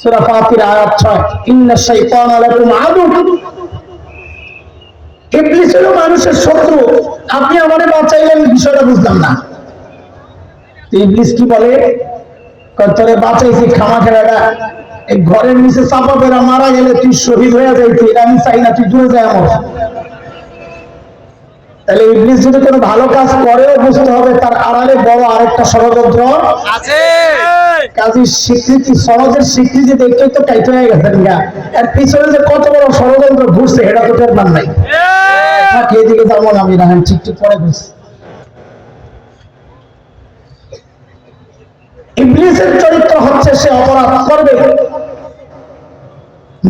সূরা ফাতির আয়াত 6 ইন্না শাইতানা লাকুম আদু। ইবলিস হলো মানুষের শত্রু। আপনি আমারে বাঁচাইলেন বিষয়টা বুঝলাম না। ইবলিস কি বলে? তোরে বাঁচাইছি খামা খেলাটা ঘরের নিচে চাপা পেরা মারা গেলে তুই শহীদ হয়ে যাইতি আমি চাই না, তুই দূরে যায় আমার। তাহলে ইবলিস যদি কোনো ভালো কাজ করেও বুঝতে হবে তার আড়ালে বড় আরেকটা ষড়যন্ত্র আছে। কাজী স্বীকৃতি সমাজের স্বীকৃতি দেখতেই তো টাইট হয়ে গেছে এর পিছনে যে কত বড় ষড়যন্ত্র ঘুরছে এটা তো টের পান নাই। থাক এদিকে যাব না আমি রাখেন ঠিক ঠিক পরে ঘুরছি। ইবলিসের চরিত্র হচ্ছে সে অপরাধ করবে।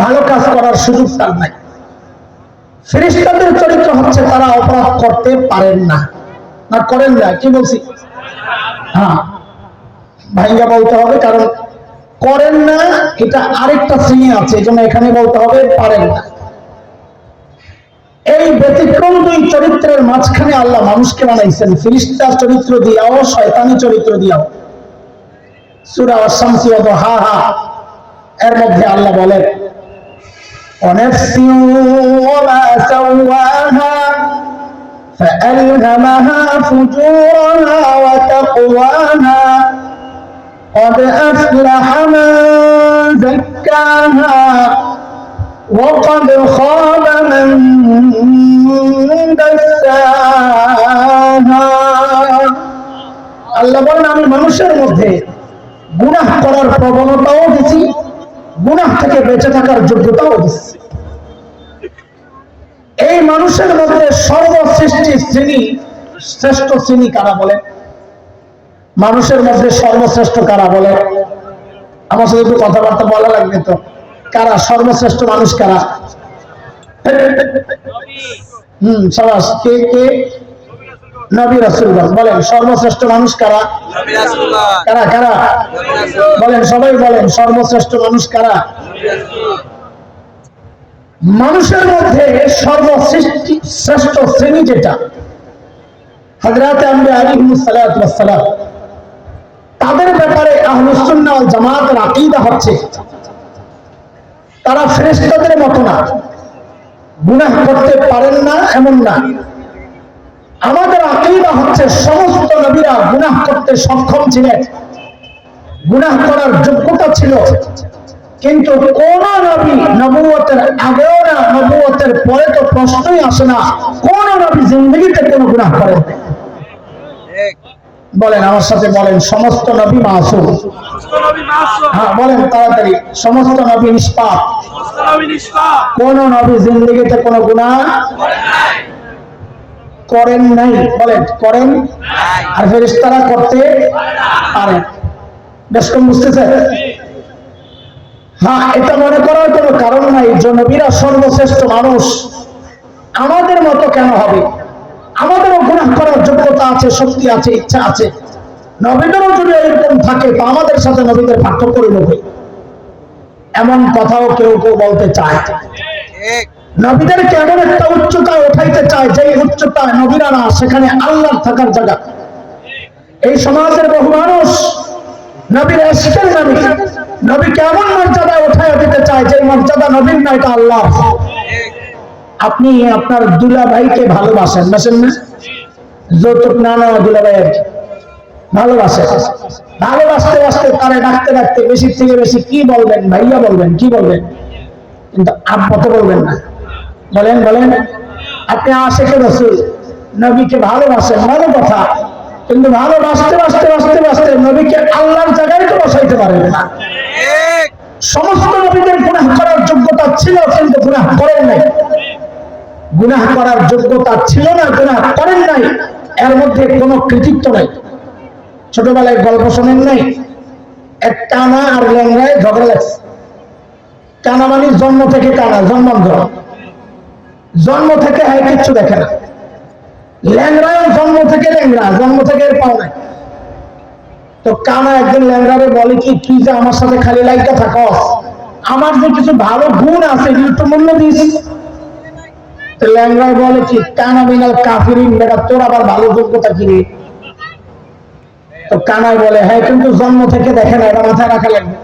ভালো কাজ করার সুযোগ তার নাই। ফেরেশতাদের চরিত্র হচ্ছে তারা অপরাধ করতে পারেন না। না, করেন না, কি বলছি? হ্যাঁ ভাইয়া বলতে হবে, কারণ করেন না, এটা আরেকটা শ্রেণি আছে এই এখানে বলতে হবে পারেন না। এই ব্যতিক্রম দুই চরিত্রের মাঝখানে আল্লাহ মানুষকে বানাইছেন। ফিরিস্তার চরিত্র দিয়াও, শয়তানি চরিত্র দিয়াও। সুরা শামসি হা হা, এর মধ্যে আল্লাহ বলেন ونفس وما سواها فألهمها فجورها وتقواها قد أفلح من زكاها وقد خاب من دساها আল্লাহ বলেন আমি মানুষের মধ্যে গুনাহ করার প্রবণতাও দিছি গুনাহ থেকে বেঁচে থাকার যোগ্যতাও দিচ্ছি। এই মানুষের মধ্যে সর্বশ্রেষ্ঠ শ্রেণি, শ্রেষ্ঠ শ্রেণি কারা বলে? মানুষের মধ্যে সর্বশ্রেষ্ঠ কারা বলে? আমার সাথে একটু কথাবার্তা বলা লাগবে তো। কারা সর্বশ্রেষ্ঠ মানুষ কারা? হম, সবাস, কে কে? নবী রাসূলগণ বলেন সর্বশ্রেষ্ঠ মানুষ কারা? কারা কারা? বলেন সবাই বলেন সর্বশ্রেষ্ঠ মানুষ কারা? মানুষের মধ্যে সর্বশ্রেষ্ঠ শ্রেষ্ঠ শ্রেণি যেটা হজরত আম্বে আলিমুসালাম তাদের ব্যাপারে আহলুসুন্নাহ ওয়াল জামাতের হচ্ছে তারা ফেরেশতাদের মতো না গুনাহ করতে পারেন না এমন না। আমাদের আকীদা হচ্ছে সমস্ত নবীরা গুনাহ করতে সক্ষম ছিলেন। গুনাহ করার যোগ্যতা ছিল। কিন্তু কোন নবী নবুয়তের আগেও না নবুয়তের পরে তো প্রশ্নই আসে না কোন নবী জিন্দগিতে কোন গুনাহ করেন বলেন আমার সাথে বলেন সমস্ত নবী মাসুম। হ্যাঁ বলেন তাড়াতাড়ি সমস্ত নবী নিষ্পাপ। নিষ্পাপ। কোন নবী জিন্দগিতে কোন গুনাহ করেন নাই। বলেন, করেন? আর ফেরেশতারা করতে পারেন কম বুঝতেছে? হ্যাঁ এটা মনে করার কোনো কারণ নাই। যে নবীরা সর্বশ্রেষ্ঠ মানুষ। আমাদের মতো কেন হবে? আমাদেরও গুনাহ করার যোগ্যতা আছে, শক্তি আছে, ইচ্ছা আছে। নবীদেরও যদি এরকম থাকে, তো আমাদের সাথে নবীদের পার্থক্য রইল? এমন কথাও কেউ কেউ বলতে চায়। ঠিক। নবীদেরকে এমন একটা উচ্চতায় উঠাইতে চায় যে উচ্চতায় নবীরা না সেখানে থাকার জায়গা। এই সমাজের বহু মানুষ নবীর এসকের নবী কেমন মর্যাদায় উঠাই দিতে চায় যে মর্যাদা না, এটা আল্লাহ আপনি আপনার দুলা ভাইকে ভালোবাসেন, বাসেন না? যৌতুক না নেওয়া দুলা ভাই আর। ভালোবাসে। ভালোবাসতে বাসতে তারা ডাকতে ডাকতে বেশি থেকে বেশি কি বলবেন, ভাইয়া বলবেন, কি বলবেন? কিন্তু আব্বা তো বলবেন না। বলেন বলেন। আপনি আশেখে রসুল নবীকে ভালোবাসেন ভালো কথা। কিন্তু ভালোবাসতে বাসতে বাসতে বাসতে নবীকে আল্লাহর জায়গায় তো বসাইতে পারেন না। সমস্ত নবীদের গুনাহ করার যোগ্যতা ছিল কিন্তু গুনাহ করেন নাই। গুনাহ করার যোগ্যতা ছিল না গুনাহ করেন নাই। এর মধ্যে কোনো কৃতিত্ব নাই। ছোটবেলায় গল্প শোনেন নাই? এক টানা আর ল্যাংরায় ঝগড়া লাগছে। কানা মানে জন্ম থেকে কানা জন্মান্ধ জন্ম থেকে হয়, কিচ্ছু দেখে না। ল্যাংরাও জন্ম থেকে ল্যাংরা জন্ম থেকে এর পাও নাই। তো কানা একদিন ল্যাংরারে বলে কি তুই যে আমার সাথে খালি লাইটা থাকস? আমার যে কিছু ভালো গুণ আছে, এগুলো একটু মূল্য দিস। তো বলে কি, কানা কাফিরিন, বেটা তোর আবার ভালো যোগ্যতা কি রে? তো কানাই বলে হ্যাঁ কিন্তু জন্ম থেকে দেখে না, এটা মাথায় রাখা লাগবে।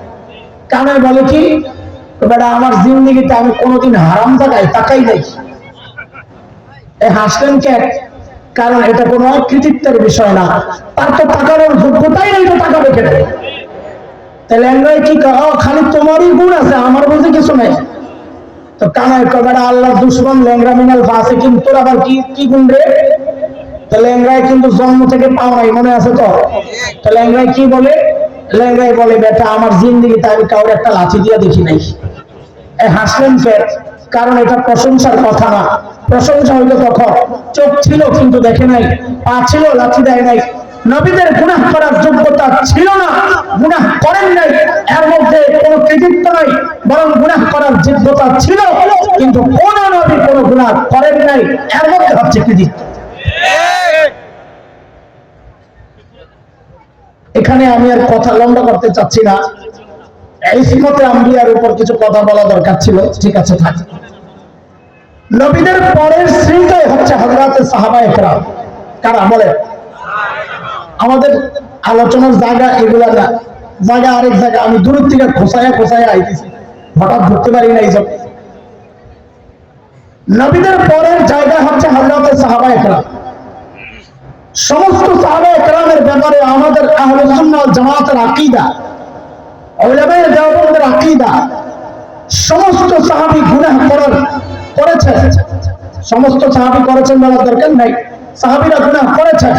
কানাই বলে কি বেটা, আমার জিন্দিগিতে আমি কোনোদিন হারাম জায়গায় তাকাই নাই। হাসলেন কে? কারণ এটা কোনো কৃতিত্বের বিষয় না। তার তো তাকানোর যোগ্যতাই নেই তো টাকা নেই তাহলে আমরা কি খালি তোমারই গুণ আছে, আমার বলতে কিছু নাই। তো কবেটা আল্লাহ দুশ্মন ল্যাংরা মিনাল কিন্তু তোর আবার কি কি গুণ রে? ল্যাংরায় কিন্তু জন্ম থেকে পাও নাই, মনে আছে তো? তো কি বলে? ল্যাংরায় বলে, বেটা, আমার জিন্দিগিতে আমি কাউর একটা লাঠি দিয়ে দেখি নাই। হাসলেন ফের কারণ এটা প্রশংসার কথা না। প্রশংসা হইল তখন চোখ ছিল কিন্তু দেখে নাই, পা ছিল লাঠি দেয় নাই। নবীদের গুনাহ করার যোগ্যতা ছিল না, গুনাহ করেন নাই। এর মধ্যে কোনো কৃতিত্ব নাই, বরং গুনাহ করার যোগ্যতা ছিল, কিন্তু কোন নবী কোনো গুনাহ করেন নাই, এর মধ্যে হচ্ছে কৃতিত্ব। এখানে আমি আর কথা লম্বা করতে চাচ্ছি না। আম্বিয়ার উপর কিছু কথা বলা দরকার ছিল। ঠিক আছে নবীদের পরের শ্রেণীটাই হচ্ছে হজরত সাহাবা একরাম। কারা? বলে আমাদের আলোচনার জায়গা এগুলা না। জায়গা আরেক জায়গা। আমি দূরের থেকে খোসায়া খোসায়া আইতেছি। হঠাৎ ধরতে পারি না এইসব নবীদের পরের জায়গা হচ্ছে হজরত সাহাবা একরাম। সমস্ত সাহাবা একরামের ব্যাপারে আমাদের ওয়াল জামাতের আকীদা আকীদা সমস্ত সাহাবী গুনাহ করার করেছেন। সমস্ত সাহাবী করেছেন বলার দরকার নাই। সাহাবীরা গুনাহ করেছেন।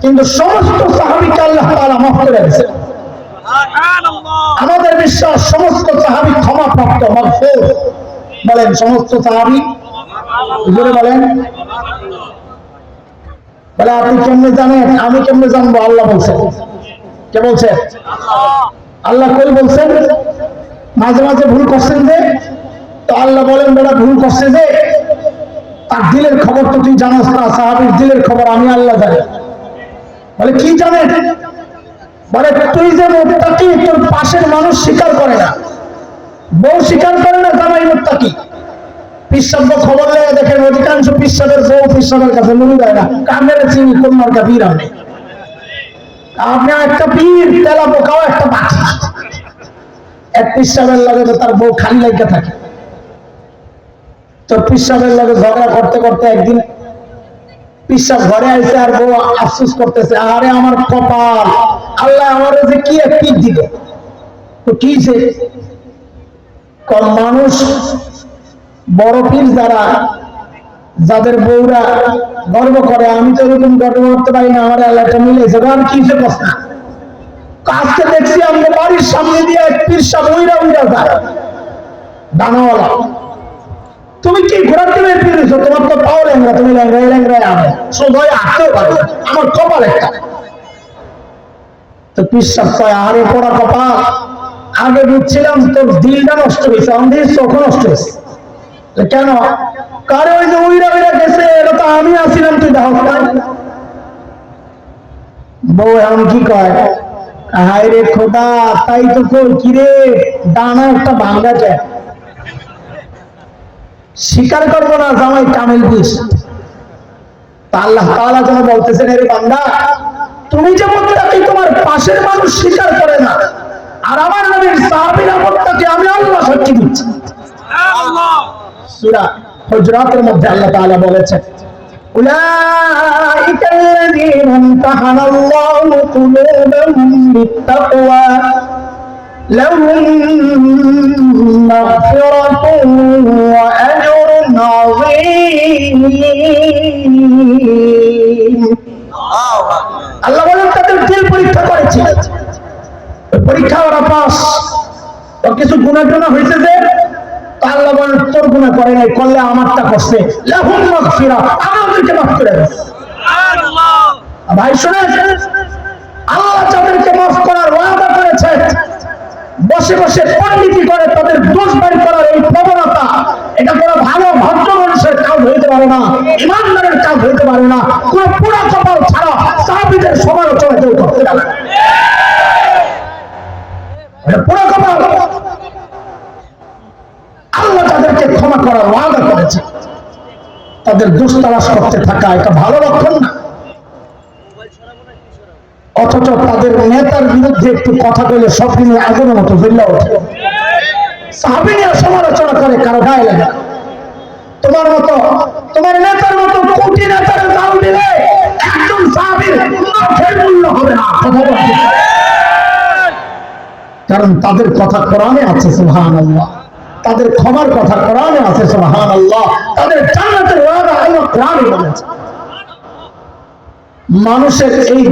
কিন্তু সমস্ত সাহাবীকে আল্লাহ তাআলা মাফ করে দিয়েছেন। আমাদের বিশ্বাস, সমস্ত সাহাবী ক্ষমা প্রাপ্ত মাগফুর বলেন, সমস্ত সাহাবী? জোরে বলেন। বলে, আপনি কেমনে জানেন? আমি কেমনে জানব? আল্লাহ বলছেন কে বলছে? আল্লাহ কই বলছেন? মাঝে মাঝে ভুল করছেন যে? তো আল্লাহ বলেন, বেটা, ভুল করছে যে? তার দিলের খবর তো তুই জানাস না, সাহাবির দিলের খবর আমি আল্লাহ জানি। বলে, কি জানে? বলে, তুই যে মুত্তাকি, তোর পাশের মানুষ স্বীকার করে না। বউ স্বীকার করে না, জামাই মুত্তাকি। পিসাব্য খবর লেগে দেখেন, অধিকাংশ পিসাবের বউ পিসাবের কাছে নুনি দেয় না। কামের চিনি, কোন মার্কা বীর আপনি? একটা পীর তেলা বোকাও একটা বাকি এক লাগে তো তার বউ খালি থাকে। তো লাগে ঝগড়া করতে করতে একদিন ঘরে আইসে আর বউ আফসোস করতেছে, আরে আমার কপাল, আল্লাহ আমার যে কি এক পিক দিল তো কি যে? মানুষ, বড় পীর যারা যাদের বউরা গর্ব করে, আমি তো এরকম গর্ব করতে পারি না, আমার এলাকা মিলেছে আর কি কথা আজকে দেখছি আমরা বাড়ির সামনে দিয়ে এক পীর সাহেব উইরা যায়। দানাওয়ালা, তুমি কি ঘোরার জন্য ফিরেছো? তোমার তো পাও ল্যাংরা তুমি ল্যাংরাই ল্যাংরাই আনো। সোজাই আসতেও পারো আমার কপাল একটা। তো পিসাব কয়, আরে পড়া কপাল, আগে বুঝছিলাম তোর দিলটা নষ্ট হয়েছে আমাদের চোখ নষ্ট হয়েছে। কেন? কারে ওই যে উইরা উইরা গেছে? এটা তো আমি আসিলাম, তুই দাও বউ এমন কি কয়? হায় রে খোদা, তাই তো কই? কি রে? দানা একটা ভাঙ্গা যায়। স্বীকার করব না, জামাই কামেল তা আল্লাহ তাআলা যেন বলতেছেন রে বান্দা, তুমি যে মুত্তাকি তোমার পাশের মানুষ স্বীকার করে না? আর আমার নবীর সাহাবীরা মুত্তাকি আমি আল্লাহ সাক্ষী দিচ্ছি সূরা হুজরাতের মধ্যে আল্লাহ তাআলা বলেছেন أولئك الذين امتحن الله قلوبهم بالتقوى لهم مغفرة وأجر عظيم আল্লাহ বলেন তাদের দিল পরীক্ষা করেছে ওই পরীক্ষা ওরা পাস ওর কিছু গুণা টুনা হয়েছে যে তা আল্লাহ বলেন তোর গুণা করে নাই করলে আমারটা করছে লাহুম মাগফিরা আমাদেরকে মাফ করে দেয় ভাই শুনেন আল্লাহ যাদেরকে মাফ করার ওয়াদা করেছে বসে বসে পণ্ডিতি করে তাদের দোষ বের করার এই প্রবণতা এটা কোনো ভালো ভদ্র মানুষের কাজ হইতে পারে না ইমানদারের কাজ হইতে পারে না কোন পুরা কপাল ছাড়া সাহাবিদের সমালোচনা কেউ করতে পারে না। পুরা কপাল। তাদেরকে ক্ষমা করার ওয়াদা করেছে। তাদের দোষ তালাশ করতে থাকা এটা ভালো লক্ষণ না। অথচ তাদের নেতার বিরুদ্ধে একটু কথা বলে সব দিনে আগুনের মতো হইল ওঠে। সাহাবিনীরা সমালোচনা করে, কারও গায়ে লাগে তোমার মতো, তোমার নেতার মতো কোটি নেতার দাম দিলে একজন সাহাবীর মাঠের মূল্য হবে না, কথা বলতে। কারণ তাদের কথা কোরআনে আছে সুহান আল্লাহ তাদের ক্ষমার কথা কোরআনে আছে সুবহান আল্লাহ তাদের জান্নাতের ওয়াদা আল্লাহ কোরআনে বলেছে। মানুষের এই